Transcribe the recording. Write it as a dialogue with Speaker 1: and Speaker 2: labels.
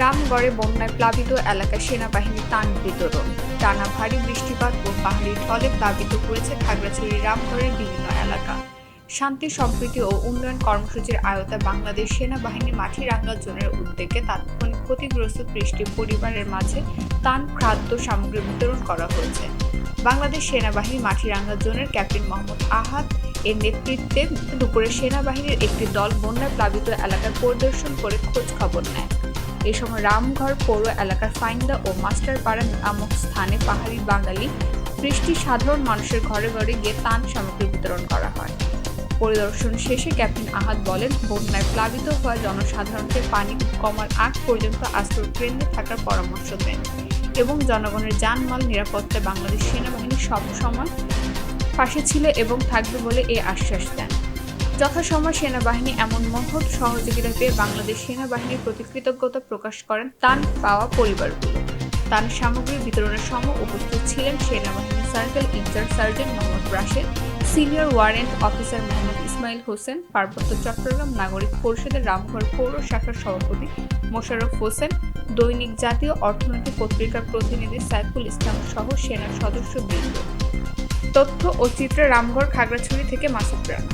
Speaker 1: রামগড়ে বন্যায় প্লাবিত এলাকায় সেনাবাহিনী তান বিতরণ টানা ভারী বৃষ্টিপাত ও পাহাড়ি ঢলে প্লাবিত করেছে খাগড়াছড়ি রামগড়ের বিভিন্ন এলাকা। শান্তি, সম্প্রীতি ও উন্নয়ন কর্মসূচির আয়তায় বাংলাদেশ সেনাবাহিনী মাটিরাঙ্গা জোনের উদ্যোগে তাৎক্ষণিক ক্ষতিগ্রস্ত ত্রিশটি পরিবারের মাঝে তান খাদ্য সামগ্রী বিতরণ করা হয়েছে। বাংলাদেশ সেনাবাহিনী মাটিরাঙ্গা জোনের ক্যাপ্টেন মোহাম্মদ আহাদ এর নেতৃত্বে দুপুরে সেনাবাহিনীর একটি দল বন্যায় প্লাবিত এলাকার পরিদর্শন করে খোঁজ খবর নেয়। এ সময় রামঘর পৌর এলাকার ফাইন্দা ও মাস্টারপাড়া নামক স্থানে পাহাড়ি বাঙালি বৃষ্টি সাধারণ মানুষের ঘরে ঘরে গিয়ে তান সামগ্রী বিতরণ করা হয়। পরিদর্শন শেষে ক্যাপ্টেন আহাদ বলেন, বন্যায় প্লাবিত হওয়া জনসাধারণকে পানি কমার আগ পর্যন্ত আশ্রয় কেন্দ্রে থাকার পরামর্শ দেন এবং জনগণের জানমাল নিরাপত্তায় বাংলাদেশ সেনাবাহিনী সব সময় পাশে ছিল এবং থাকবে বলে এ আশ্বাস দেন। যথাসময় সেনাবাহিনী এমন মহৎ সহযোগিতা পেয়ে বাংলাদেশ সেনাবাহিনীর প্রতি কৃতজ্ঞতা প্রকাশ করেন তান পাওয়া পরিবারগুলো। তান সামগ্রী বিতরণের সময় উপস্থিত ছিলেন সেনাবাহিনী circle in-charge sergeant Mohammad Rashed, senior warrant officer Mohammad Ismail Hossain, পার্বত্য চট্টগ্রাম নাগরিক পরিষদের রামঘর পৌর শাখার সভাপতি মোশাররফ হোসেন, দৈনিক জাতীয় অর্থনৈতিক পত্রিকার প্রতিনিধি সাইফুল ইসলাম সহ সেনা সদস্যবৃন্দ। তথ্য ও চিত্রে রামঘর খাগড়াছড়ি থেকে মাসুদ রানা।